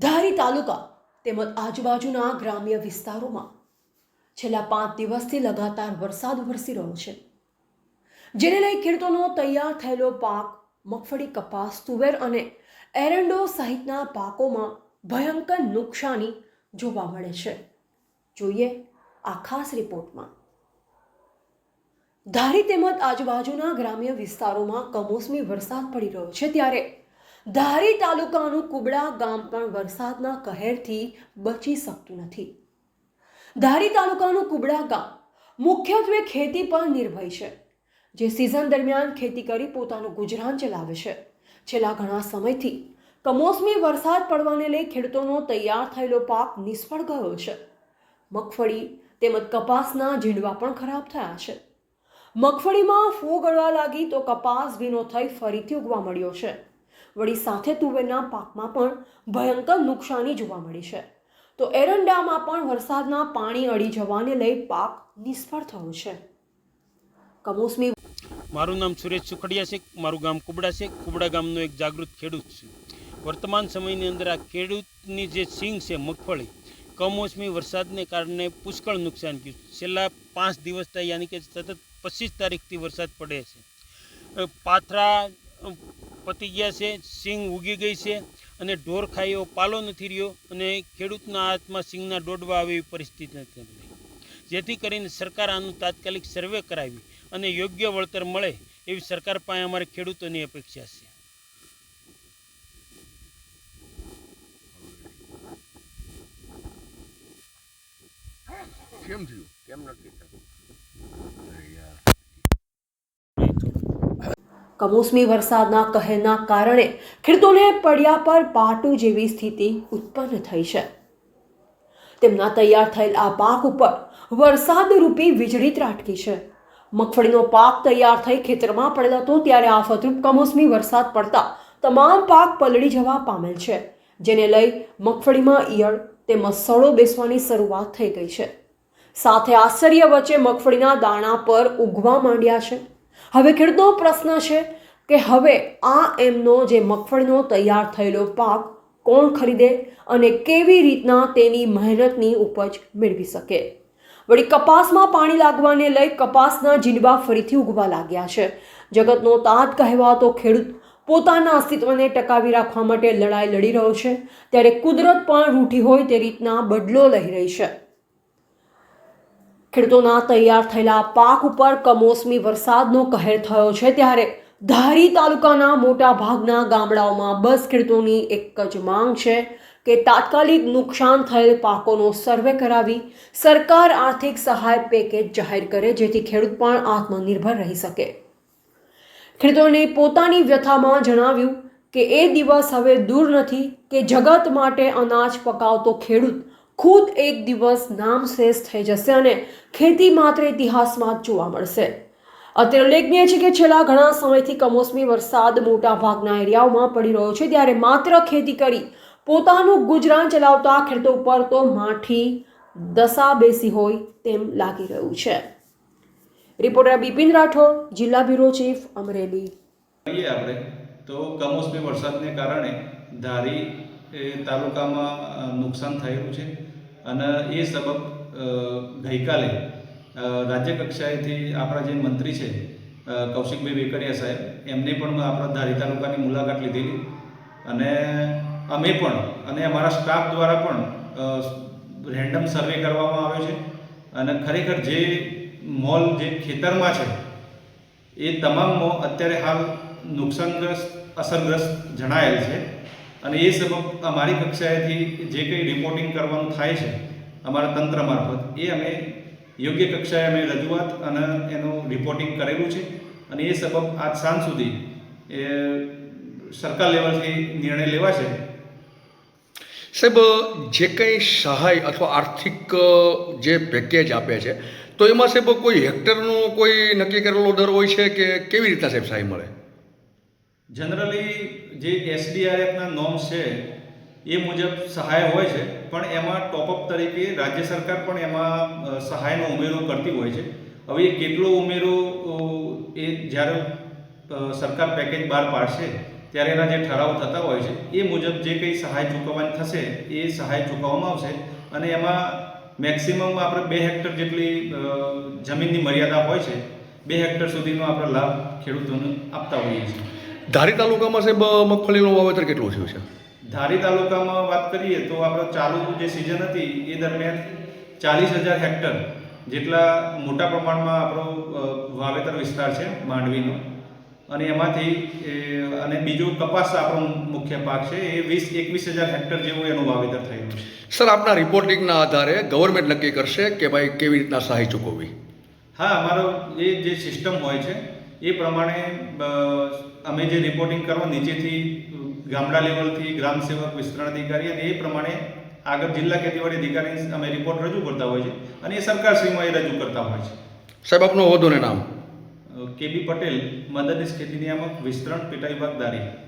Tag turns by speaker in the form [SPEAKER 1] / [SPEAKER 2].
[SPEAKER 1] ધારી તાલુકા તેમજ આજુબાજુના ગ્રામ્ય વિસ્તારોમાં છેલ્લા પાંચ દિવસથી લગાતાર વરસાદ વરસી રહ્યો છે. જેને લઈ ખેડૂતોનો તૈયાર થયેલો પાક, મગફળી કપાસ, તુવેર અને એરંડો સહિતના પાકોમાં ભયંકર નુકસાની જોવા મળે છે. જોઈએ આ ખાસ રિપોર્ટમાં. ધારી તેમજ આજુબાજુના ગ્રામ્ય વિસ્તારોમાં કમોસમી વરસાદ પડી રહ્યો છે ત્યારે ધારી તાલુકાનું કુબડા ગામ પણ વરસાદના કહેરથી બચી શકતું નથી. ધારી તાલુકાનું કુબડા ગામ મુખ્યત્વે ખેતી પર નિર્ભય છે, જે સિઝન દરમિયાન ખેતી કરી પોતાનું ગુજરાન ચલાવે છે. છેલ્લા ઘણા સમયથી કમોસમી વરસાદ પડવાને લઈ ખેડૂતોનો તૈયાર થયેલો પાક નિષ્ફળ ગયો છે. મગફળી તેમજ કપાસના ઝીંડવા પણ ખરાબ થયા છે. મગફળીમાં ફૂગ ગળવા લાગી તો કપાસ ભીનો થઈ ફરીથી ઉગવા મળ્યો છે. વળી સાથે તુવેરના પાકમાં પણ ભયંકર નુકસાની જોવા મળી છે. તો એરંડામાં પણ વરસાદના પાણી અડી જવાને લઈ પાક નિષ્ફળ થયો છે. કમોસમી
[SPEAKER 2] મારું નામ સુરેશ સુખડિયા છે. મારું ગામ કુબડા છે. કુબડા ગામનો એક જાગૃત ખેડૂત છું. વર્તમાન સમયની અંદર આ ખેડૂતની જે સિંગ છે, મગફળી, કમોસમી વરસાદને કારણે પુષ્કળ નુકસાન થયું છેલ્લા પાંચ દિવસથી યાની કે સતત પચીસ તારીખથી વરસાદ પડે છે. પાથરા પતી ગયા છે સિંગ ઉગી ગઈ છે અને ઢોર ખાયો પાલો નથી રહ્યો અને ખેડૂતના હાથમાં સિંગના દોડવા આવે પરિસ્થિતિ નથી. રહી જેથી કરીને સરકાર આનું તાત્કાલિક સર્વે કરાવી અને યોગ્ય વળતર મળે એવી સરકાર પાસે અમારે ખેડૂતોની અપેક્ષા છે.
[SPEAKER 3] કેમ થયું? કેમ નથી થયું?
[SPEAKER 1] કમોસમી વરસાદના કહેરના કારણે ખેડૂતોને પડ્યા પર પાટું જેવી સ્થિતિ ઉત્પન્ન થઈ છે. તેમના તૈયાર થયેલ આ પાક ઉપર વરસાદ રૂપી વીજળી ત્રાટકી છે. મગફળીનો પાક તૈયાર થઈ ખેતરમાં પડેલો હતો ત્યારે આફતરૂપ કમોસમી વરસાદ પડતા તમામ પાક પલળી જવા પામેલ છે, જેને લઈ મગફળીમાં ઈયળ તેમજ સડો બેસવાની શરૂઆત થઈ ગઈ છે. સાથે આશ્ચર્ય વચ્ચે મગફળીના દાણા પર ઉગવા માંડ્યા છે. હવે ખેડૂતનો પ્રશ્ન છે કે હવે આ એમનો જે મગફળીનો તૈયાર થયેલો પાક કોણ ખરીદે અને કેવી રીતના તેની મહેનતની ઉપજ મેળવી શકે? વળી કપાસમાં પાણી લાગવાને લઈ કપાસના જીંડવા ફરીથી ઉગવા લાગ્યા છે. જગતનો તાત કહેવાતો ખેડૂત પોતાના અસ્તિત્વને ટકાવી રાખવા માટે લડાઈ લડી રહ્યો છે. ત્યારે કુદરત પણ રૂઠી હોય તે રીતના બદલો લઈ રહી છે. ખેડૂતોના તૈયાર થયેલા પાક ઉપર કમોસમી વરસાદનો કહેર થયો છે ત્યારે ધારી તાલુકાના મોટા ભાગના ગામડાઓમાં બસ ખેડૂતોની એક જ માંગ છે કે તાત્કાલિક નુકસાન થયેલ પાકોનો સર્વે કરાવી સરકાર આર્થિક સહાય પેકેજ જાહેર કરે જેથી ખેડૂત પણ આત્મનિર્ભર રહી શકે. ખેડૂતોને પોતાની વ્યથામાં જણાવ્યું કે એ દિવસ હવે દૂર નથી કે જગત માટે અનાજ પકાવતો ખેડૂત ખુદ એક દિવસ નામ શેષ થઈ જશે અને ખેતી માત્ર ઇતિહાસમાં જોવા મળશે. અત્યારે ઉલ્લેખનીય છે કે છેલ્લા ઘણા સમયથી કમોસમી વરસાદ મોટા ભાગના એરિયાઓમાં પડી રહ્યો છે. ત્યારે માત્ર ખેતી કરી પોતાનું ગુજરાન ચલાવતા ખેડૂતો ઉપર તો માઠી દશા બેસી હોય તેમ લાગી રહ્યું છે. રિપોર્ટર બિપિન રાઠોડ, જિલ્લા બ્યુરો ચીફ, અમરેલી.
[SPEAKER 4] આપણે. તો કમોસમી વરસાદને કારણે ધારી તાલુકામાં નુકસાન થયેલું છે. અને એ સબક ગઈકાલે રાજ્ય કક્ષાએથી આપણા જે મંત્રી છે કૌશિકભાઈ વેકરિયા સાહેબ, એમને પણ આપણા ધારી તાલુકાની મુલાકાત લીધેલી. અને અમે પણ, અને અમારા સ્ટાફ દ્વારા પણ રેન્ડમ સર્વે કરવામાં આવ્યો છે. અને ખરેખર જે મોલ, જે ખેતરમાં છે, એ તમામ અત્યારે હાલ નુકસાનગ્રસ્ત, અસરગ્રસ્ત જણાયેલ છે. અને એ સબબ અમારી કક્ષાએથી જે કંઈ રિપોર્ટિંગ કરવાનું થાય છે અમારા તંત્ર મારફત, એ અમે યોગ્ય કક્ષાએ અમે રજૂઆત અને એનું રિપોર્ટિંગ કરેલું છે. અને એ સબબ આજ સાંજ સુધી એ સરકાર લેવલથી નિર્ણય લેવાશે.
[SPEAKER 3] સાહેબ, જે કંઈ સહાય અથવા આર્થિક જે પેકેજ આપે છે, તો એમાં સાહેબ કોઈ હેક્ટરનો કોઈ નક્કી કરેલો દર હોય છે કે કેવી રીતના સાહેબ સહાય મળે?
[SPEAKER 4] જનરલી જે એસડીઆરએફના નોર્મ્સ છે, એ મુજબ સહાય હોય છે, પણ એમાં ટોપઅપ તરીકે રાજ્ય સરકાર પણ એમાં સહાયનો ઉમેરો કરતી હોય છે. હવે એ કેટલો ઉમેરો એ જ્યારે સરકાર પેકેજ બહાર પાડશે, ત્યારે એના જે ઠરાવ થતા હોય છે, એ મુજબ જે કંઈ સહાય ચૂકવવાની થશે, એ સહાય ચૂકવવામાં આવશે. અને એમાં મેક્સિમમ આપણે બે હેક્ટર જેટલી જમીનની મર્યાદા હોય છે, બે હેક્ટર સુધીનો આપણે લાભ ખેડૂતોને આપતા હોઈએ છીએ.
[SPEAKER 3] ધારી તાલુકામાં સાહેબ મગફળીનું વાવેતર કેટલું થયું છે?
[SPEAKER 4] ધારી તાલુકામાં વાત કરીએ તો આપણે ચાલુ જે સિઝન હતી એ દરમિયાન ચાલીસ હજાર હેક્ટર જેટલા મોટા પ્રમાણમાં આપણો વાવેતર વિસ્તાર છે માંડવીનો. અને એમાંથી અને બીજું કપાસ આપણો મુખ્ય પાક છે એ વીસ એકવીસ હજાર હેક્ટર જેવું એનું વાવેતર થયું છે.
[SPEAKER 3] સર આપના રિપોર્ટિંગના આધારે ગવર્મેન્ટ નક્કી કરશે કે ભાઈ કેવી રીતના સહાય ચૂકવવી?
[SPEAKER 4] હા અમારો એ જે સિસ્ટમ હોય છે એ પ્રમાણે અમે જે રિપોર્ટિંગ કરવા નીચેથી ગામડા લેવલથી ગ્રામ સેવક વિસ્તરણ અધિકારી અને એ પ્રમાણે આગળ જિલ્લા ખેતીવાડી અધિકારી અમે રિપોર્ટ રજૂ કરતા હોય છે અને એ સરકારશ્રીમાં એ રજૂ કરતા હોય છે.
[SPEAKER 3] સાહેબ આપનો હોદ્દો ને નામ
[SPEAKER 4] કે બી પટેલ મદદનીશ ખેતી નિયામક વિસ્તરણ પેટા વિભાગ દારી